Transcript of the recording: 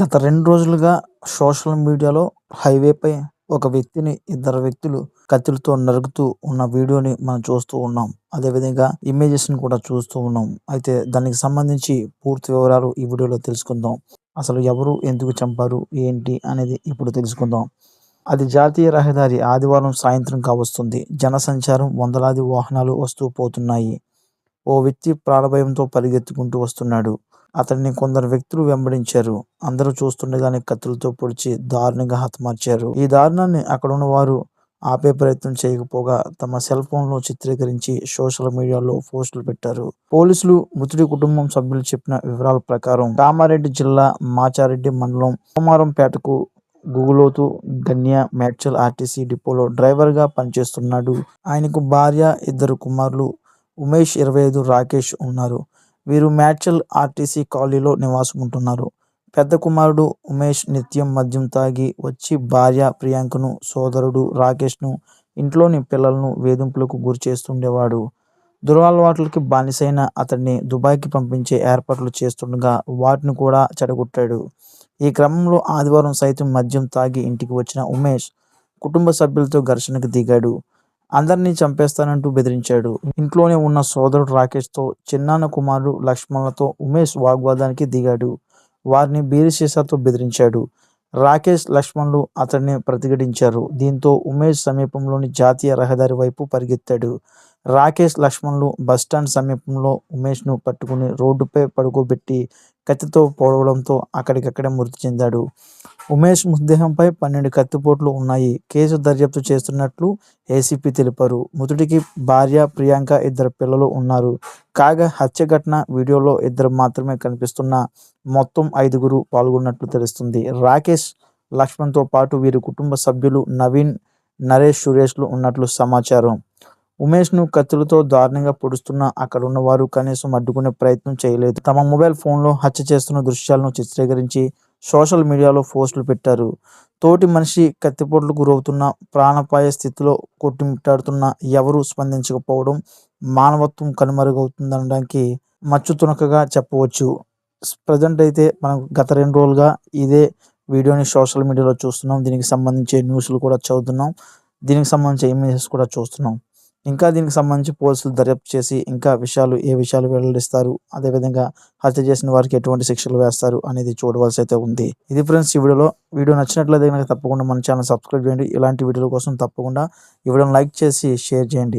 గత రెండు రోజులుగా సోషల్ మీడియాలో హైవేపై ఒక వ్యక్తిని ఇద్దరు వ్యక్తులు కత్తులతో నరుకుతూ ఉన్న వీడియోని మనం చూస్తూ ఉన్నాం. అదేవిధంగా ఇమేజెస్ని కూడా చూస్తూ ఉన్నాం. అయితే దానికి సంబంధించి పూర్తి వివరాలు ఈ వీడియోలో తెలుసుకుందాం. అసలు ఎవరు ఎందుకు చంపారు ఏంటి అనేది ఇప్పుడు తెలుసుకుందాం. అది జాతీయ రహదారి ఆదివారం సాయంత్రం కావస్తుంది. జనసంచారం వందలాది వాహనాలు వస్తూ పోతున్నాయి. ఓ వ్యక్తి ప్రాణభయంతో పరిగెత్తుకుంటూ వస్తున్నాడు. అతన్ని కొందరు వ్యక్తులు వెంబడించారు. అందరూ చూస్తుండగానే కత్తులతో పొడిచి దారుణంగా హతమార్చారు. ఈ దారుణాన్ని అక్కడున్న వారు ఆపే ప్రయత్నం చేయకపోగా తమ సెల్ ఫోన్లో చిత్రీకరించి సోషల్ మీడియాలో పోస్టులు పెట్టారు. పోలీసులు మృతుడి కుటుంబం సభ్యులు చెప్పిన వివరాల ప్రకారం కామారెడ్డి జిల్లా మాచారెడ్డి మండలం సోమారంపేటకు గుగులోతు గన్య మేడ్చల్ ఆర్టీసీ డిపోలో డ్రైవర్గా పనిచేస్తున్నాడు. ఆయనకు భార్య ఇద్దరు కుమారులు ఉమేష్ ఇరవై ఐదు రాకేష్ ఉన్నారు. వీరు మేడ్చల్ ఆర్టీసీ కాలనీలో నివాసం ఉంటున్నారు పెద్ద కుమారుడు ఉమేష్ నిత్యం మద్యం తాగి వచ్చి భార్య ప్రియాంకను సోదరుడు రాకేష్ను ఇంట్లోని పిల్లలను వేధింపులకు గురి చేస్తుండేవాడు దురలవాట్లకి బానిసైన అతన్ని దుబాయ్కి పంపించే ఏర్పాట్లు చేస్తుండగా వాటిని కూడా చెడగొట్టాడు. ఈ క్రమంలో ఆదివారం సైతం మద్యం తాగి ఇంటికి వచ్చిన ఉమేష్ కుటుంబ సభ్యులతో ఘర్షణకు దిగాడు. అందరినీ చంపేస్తానంటూ బెదిరించాడు. ఇంట్లోనే ఉన్న సోదరుడు రాకేష్తో చిన్నాన్న కుమారుడు లక్ష్మణ్లతో ఉమేష్ వాగ్వాదానికి దిగాడు. వారిని బీరిశీసాతో బెదిరించాడు. రాకేష్ లక్ష్మణ్లు అతడిని ప్రతిఘటించారు. దీంతో ఉమేష్ సమీపంలోని జాతీయ రహదారి వైపు పరిగెత్తాడు. రాకేష్ లక్ష్మణ్లు బస్టాండ్ సమీపంలో ఉమేష్ను పట్టుకుని రోడ్డుపై పడుకోబెట్టి కత్తితో పొడవడంతో అక్కడికక్కడే మృతి చెందాడు. ఉమేష్ మృతదేహంపై పన్నెండు కత్తిపోట్లు ఉన్నాయి. కేసు దర్యాప్తు చేస్తున్నట్లు ఏసీపీ తెలిపారు. మృతుడికి భార్య ప్రియాంక ఇద్దరు పిల్లలు ఉన్నారు. కాగా హత్య ఘటన వీడియోలో ఇద్దరు మాత్రమే కనిపిస్తున్న మొత్తం ఐదుగురు పాల్గొన్నట్లు తెలుస్తుంది. రాకేష్ లక్ష్మణ్తో పాటు వీరి కుటుంబ సభ్యులు నవీన్ నరేష్ సురేష్లు ఉన్నట్లు సమాచారం. ఉమేష్ను కత్తులతో దారుణంగా పొడుస్తున్న అక్కడ ఉన్న వారు కనీసం అడ్డుకునే ప్రయత్నం చేయలేదు. తమ మొబైల్ ఫోన్లో హత్య చేస్తున్న దృశ్యాలను చిత్రీకరించి సోషల్ మీడియాలో పోస్టులు పెట్టారు. తోటి మనిషి కత్తిపోట్లు గురవుతున్న ప్రాణపాయ స్థితిలో కొట్టిమిట్టాడుతున్న ఎవరూ స్పందించకపోవడం మానవత్వం కనుమరుగవుతుందనడానికి మచ్చు తునకగా చెప్పవచ్చు. ప్రజెంట్ అయితే మనం గత రెండు రోజులుగా ఇదే వీడియోని సోషల్ మీడియాలో చూస్తున్నాం. దీనికి సంబంధించి న్యూస్లు కూడా చదువుతున్నాం. దీనికి సంబంధించి ఇమేజెస్ కూడా చూస్తున్నాం. ఇంకా దీనికి సంబంధించి పోలీసులు దర్యాప్తు చేసి ఇంకా విషయాలు ఏ విషయాలు వెల్లడిస్తారు అదేవిధంగా హత్య చేసిన వారికి ఎటువంటి శిక్షలు వేస్తారు అనేది చూడవలసి అయితే ఉంది. ఇది ఫ్రెండ్స్ ఈ వీడియోలో. వీడియో నచ్చినట్లయితే కనుక తప్పకుండా మన ఛానల్ సబ్స్క్రైబ్ చేయండి. ఇలాంటి వీడియోల కోసం తప్పకుండా ఈ వీడియోని లైక్ చేసి షేర్ చేయండి.